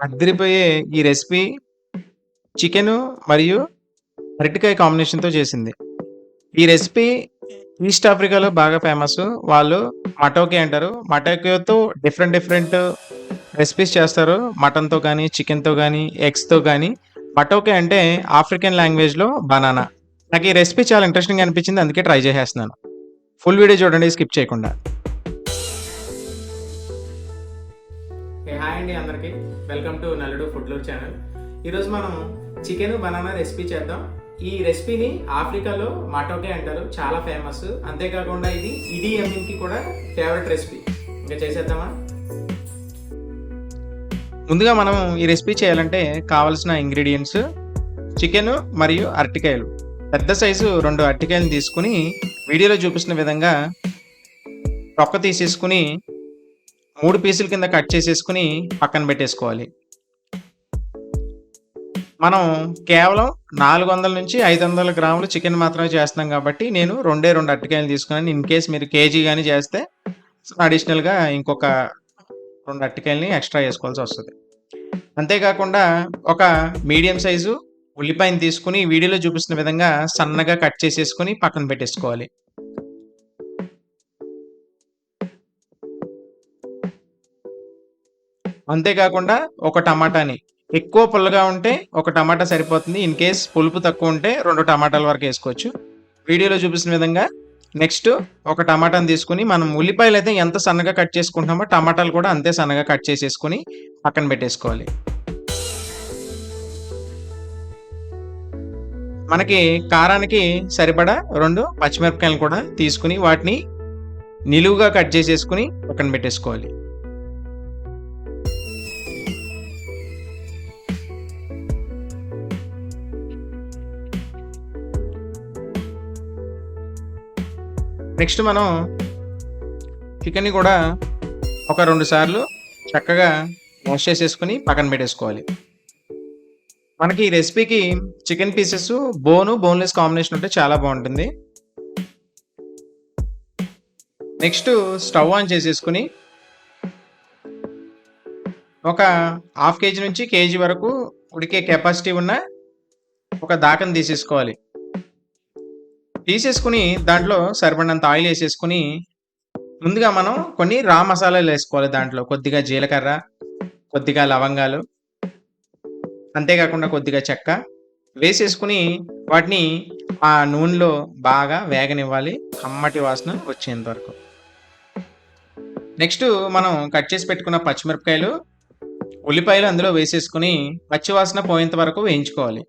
అద్దిరిపోయే ఈ recipe chicken మరియు అరటికాయ కాంబినేషన్‌తో చేసింది. ఈ రెసిపీ ఈస్ట్ ఆఫ్రికాలో బాగా ఫేమస్ వాళ్ళు మటోకే అంటారు. మటోకేతో డిఫరెంట్ డిఫరెంట్ రెసిపీస్ చేస్తారు. మటన్‌తో కానీ చికెన్‌తో కానీ ఎగ్స్‌తో కానీ మటోకే అంటే ఆఫ్రికన్ లాంగ్వేజ్‌లో బనానా. నాకు ఈ రెసిపీ చాలా ఇంట్రెస్టింగ్ అనిపించింది. అందుకే ట్రై చేసేస్తున్నాను. ఫుల్ వీడియో చూడండి స్కిప్ చేయకుండా. హాయ్ అండి అందరికీ welcome to Nalludu food lore channel ఈరోజు మనం చికెన్ బనానా రెసిపీ చేద్దాం. ఈ రెసిపీని ఆఫ్రికాలో మాటోకే అంటారు చాలా ఫేమస్ అంతేకాకుండా ఇది ఇడి కి కూడా ఫేవరెట్ రెసిపీ ఇంకా చేసేద్దామా? ముందుగా మనం ఈ రెసిపీ చేయాలంటే కావాల్సిన ఇంగ్రీడియంట్స్ చికెన్ మరియు అరటికాయలు. పెద్ద సైజు రెండు అరటికాయలు తీసుకుని వీడియోలో చూపిస్తున్న విధంగా తొక్క తీసేసుకుని మూడు పీసుల కింద కట్ చేసేసుకుని పక్కన పెట్టేసుకోవాలి. మనం కేవలం నాలుగు వందల నుంచి ఐదు వందల గ్రాములు చికెన్ మాత్రమే చేస్తున్నాం కాబట్టి నేను రెండే రెండు అరటికాయలు తీసుకున్నాను. ఇన్ కేస్ మీరు కేజీ కానీ చేస్తే అడిషనల్గా ఇంకొక రెండు అరటికాయలని ఎక్స్ట్రా వేసుకోవాల్సి వస్తుంది. అంతేకాకుండా ఒక మీడియం సైజు ఉల్లిపాయని తీసుకుని వీడియోలో చూపిస్తున్న విధంగా సన్నగా కట్ చేసేసుకుని పక్కన పెట్టేసుకోవాలి. అంతేకాకుండా ఒక టమాటాని. ఎక్కువ పుల్లగా ఉంటే ఒక టమాటా సరిపోతుంది. ఇన్ కేస్ పులుపు తక్కువ ఉంటే రెండు టమాటాల వరకు వేసుకోవచ్చు. వీడియోలో చూపిస్తున్న విధంగా నెక్స్ట్ ఒక టమాటాని తీసుకుని మనం ఉల్లిపాయలు అయితే ఎంత సన్నగా కట్ చేసుకుంటామో టమాటాలు కూడా అంతే సన్నగా కట్ చేసేసుకుని పక్కన పెట్టేసుకోవాలి. మనకి కారానికి సరిపడా రెండు పచ్చిమిరపకాయలు కూడా తీసుకుని వాటిని నిలువుగా కట్ చేసేసుకుని పక్కన పెట్టేసుకోవాలి. నెక్స్ట్ మనం చికెన్ని కూడా ఒక రెండు సార్లు చక్కగా వాష్ చేసేసుకుని పక్కన పెట్టేసుకోవాలి. మనకి ఈ రెసిపీకి chicken pieces bone boneless combination ఉంటే చాలా బాగుంటుంది. నెక్స్ట్ స్టవ్ ఆన్ చేసేసుకుని ఒక హాఫ్ కేజీ నుంచి కేజీ వరకు ఉడికే కెపాసిటీ ఉన్న ఒక దాకను తీసేసుకోవాలి. తీసేసుకుని దాంట్లో సరిపడినంత ఆయిల్ వేసేసుకుని ముందుగా మనం కొన్ని రా మసాలాలు వేసుకోవాలి దాంట్లో. కొద్దిగా జీలకర్ర కొద్దిగా లవంగాలు అంతేకాకుండా కొద్దిగా చెక్క వేసేసుకుని వాటిని ఆ నూనెలో బాగా వేగనివ్వాలి. కమ్మటి వాసన వచ్చేంత వరకు. నెక్స్ట్ మనం కట్ చేసి పెట్టుకున్న పచ్చిమిరపకాయలు ఉల్లిపాయలు అందులో వేసేసుకుని పచ్చి వాసన పోయేంత వరకు వేయించుకోవాలి.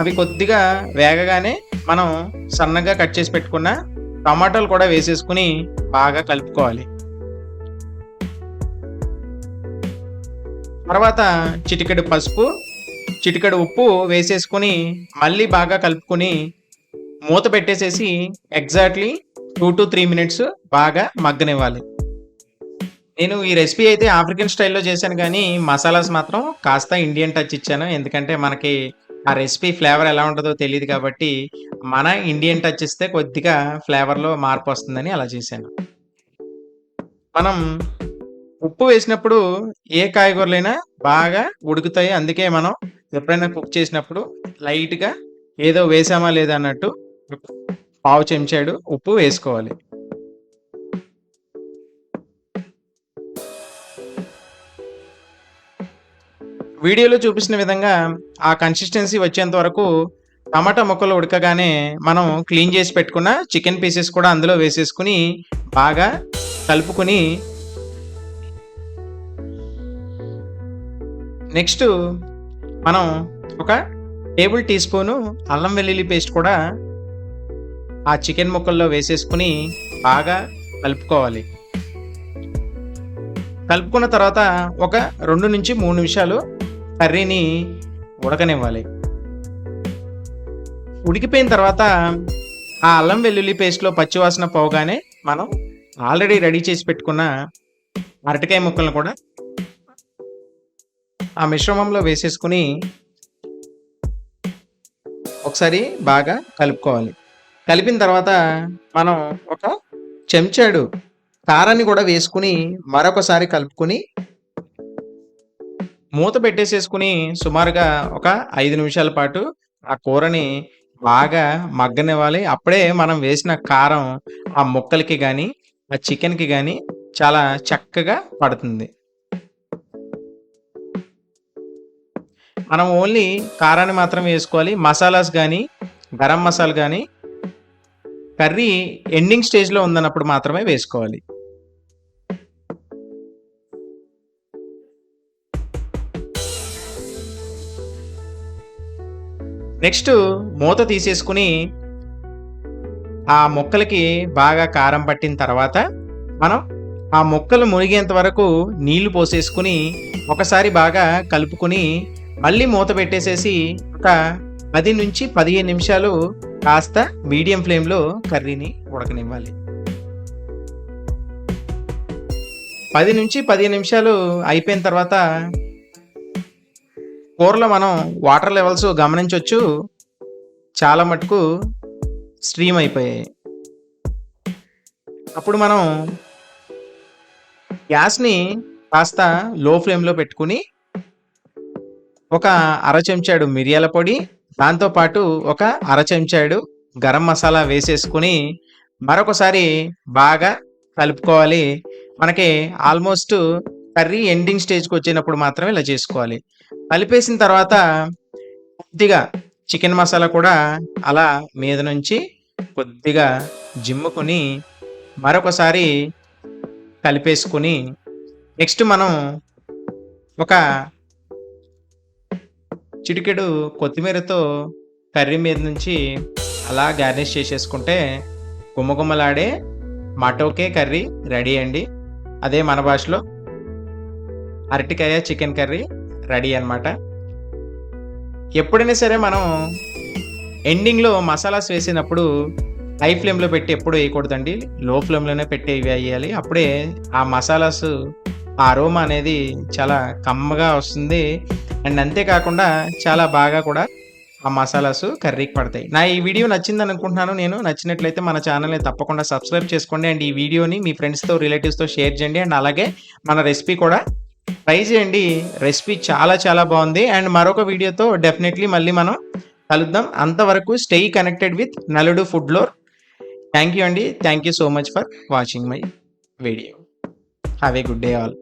అవి కొద్దిగా వేగగానే మనం సన్నగా కట్ చేసి పెట్టుకున్న టమాటాలు కూడా వేసేసుకుని బాగా కలుపుకోవాలి. తర్వాత చిటికెడు పసుపు చిటికెడు ఉప్పు వేసేసుకుని మళ్ళీ బాగా కలుపుకొని మూత పెట్టేసేసి exactly two to three minutes బాగా మగ్గనివ్వాలి. నేను ఈ రెసిపీ అయితే ఆఫ్రికన్ స్టైల్లో చేశాను కానీ మసాలాస్ మాత్రం కాస్త ఇండియన్ టచ్ ఇచ్చాను. ఎందుకంటే మనకి ఆ రెసిపీ ఫ్లేవర్ ఎలా ఉంటుందో తెలియదు కాబట్టి మన ఇండియన్ టచ్ ఇస్తే కొద్దిగా ఫ్లేవర్లో మార్పు వస్తుందని అలా చేశాను. మనం ఉప్పు వేసినప్పుడు ఏ కాయగూరలైనా బాగా ఉడుకుతాయి. అందుకే మనం ఎప్పుడైనా కుక్ చేసినప్పుడు లైట్గా ఏదో వేసామా లేదా అన్నట్టు పావు చెంచాడు ఉప్పు వేసుకోవాలి. వీడియోలో చూపించిన విధంగా ఆ కన్సిస్టెన్సీ వచ్చేంత వరకు టమాటా ముక్కలు ఉడకగానే మనం క్లీన్ చేసి పెట్టుకున్న చికెన్ పీసెస్ కూడా అందులో వేసేసుకుని బాగా కలుపుకుని నెక్స్ట్ మనం ఒక టేబుల్ టీ స్పూను అల్లం వెల్లుల్లి పేస్ట్ కూడా ఆ చికెన్ ముక్కల్లో వేసేసుకుని బాగా కలుపుకోవాలి. కలుపుకున్న తర్వాత ఒక రెండు నుంచి మూడు నిమిషాలు కర్రీని ఉడకనివ్వాలి. ఉడికిపోయిన తర్వాత ఆ అల్లం వెల్లుల్లి పేస్ట్లో పచ్చివాసన పోగానే మనం ఆల్రెడీ రెడీ చేసి పెట్టుకున్న అరటికాయ ముక్కలను కూడా ఆ మిశ్రమంలో వేసేసుకుని ఒకసారి బాగా కలుపుకోవాలి. కలిపిన తర్వాత మనం ఒక చెంచాడు కారాన్ని కూడా వేసుకుని మరొకసారి కలుపుకొని మూత పెట్టేసేసుకుని సుమారుగా ఒక ఐదు నిమిషాల పాటు ఆ కూరని బాగా మగ్గనివ్వాలి. అప్పుడే మనం వేసిన కారం ఆ ముక్కలకి కానీ ఆ చికెన్కి కానీ చాలా చక్కగా పడుతుంది. మనం ఓన్లీ కారాన్ని మాత్రం వేసుకోవాలి. మసాలాస్ కానీ గరం మసాలా కానీ కర్రీ ఎండింగ్ స్టేజ్లో ఉందన్నప్పుడు మాత్రమే వేసుకోవాలి. నెక్స్ట్ మూత తీసేసుకుని ఆ మొక్కలకి బాగా కారం పట్టిన తర్వాత మనం ఆ మొక్కలు మునిగేంత వరకు నీళ్ళు పోసేసుకుని ఒకసారి బాగా కలుపుకొని మళ్ళీ మూత పెట్టేసేసి ఒక పది నుంచి పదిహేను నిమిషాలు కాస్త మీడియం ఫ్లేమ్లో కర్రీని ఉడకనివ్వాలి. పది నుంచి పదిహేను నిమిషాలు అయిపోయిన తర్వాత కూరలో మనం వాటర్ లెవెల్స్ గమనించవచ్చు చాలా మటుకు స్ట్రీమ్ అయిపోయాయి. అప్పుడు మనం గ్యాస్ని కాస్త లో ఫ్లేమ్లో పెట్టుకుని ఒక అర చెంచాడు మిరియాల పొడి దాంతోపాటు ఒక అర చెంచాడు గరం మసాలా వేసేసుకుని మరొకసారి బాగా కలుపుకోవాలి. మనకి ఆల్మోస్ట్ కర్రీ ఎండింగ్ స్టేజ్కి వచ్చినప్పుడు మాత్రమే ఇలా చేసుకోవాలి. కలిపేసిన తర్వాత కొద్దిగా చికెన్ మసాలా కూడా అలా మీద నుంచి కొద్దిగా జిమ్ముకొని మరొకసారి కలిపేసుకుని నెక్స్ట్ మనం ఒక చిటికెడు కొత్తిమీరతో కర్రీ మీద నుంచి అలా గార్నిష్ చేసేసుకుంటే గుమ్మగుమ్మలాడే మటోకే కర్రీ రెడీ అండి. అదే మన భాషలో అరటికాయ చికెన్ కర్రీ. రెడీ అన్నమాట. ఎప్పుడైనా సరే మనం ఎండింగ్లో మసాలాస్ వేసినప్పుడు హై ఫ్లేమ్లో పెట్టి ఎప్పుడు వేయకూడదండి. లో ఫ్లేమ్లోనే పెట్టి వేయాలి. అప్పుడే ఆ మసాలాస్ ఆ అరోమా అనేది చాలా కమ్మగా వస్తుంది. అండ్ అంతేకాకుండా చాలా బాగా కూడా ఆ మసాలాస్ కర్రీకి పడతాయి. నా ఈ వీడియో నచ్చిందని అనుకుంటున్నాను నేను నచ్చినట్లయితే మన ఛానల్ని తప్పకుండా సబ్స్క్రైబ్ చేసుకోండి. అండ్ ఈ వీడియోని మీ ఫ్రెండ్స్తో రిలేటివ్స్తో షేర్ చేయండి. అండ్ అలాగే మన రెసిపీ కూడా ట్రై చేయండి. రెసిపీ చాలా చాలా బాగుంది. అండ్ మరొక వీడియోతో డెఫినెట్లీ మళ్ళీ మనం కలుద్దాం. అంతవరకు stay connected with Naludu food lore thank you అండి thank you so much for watching my video have a good day all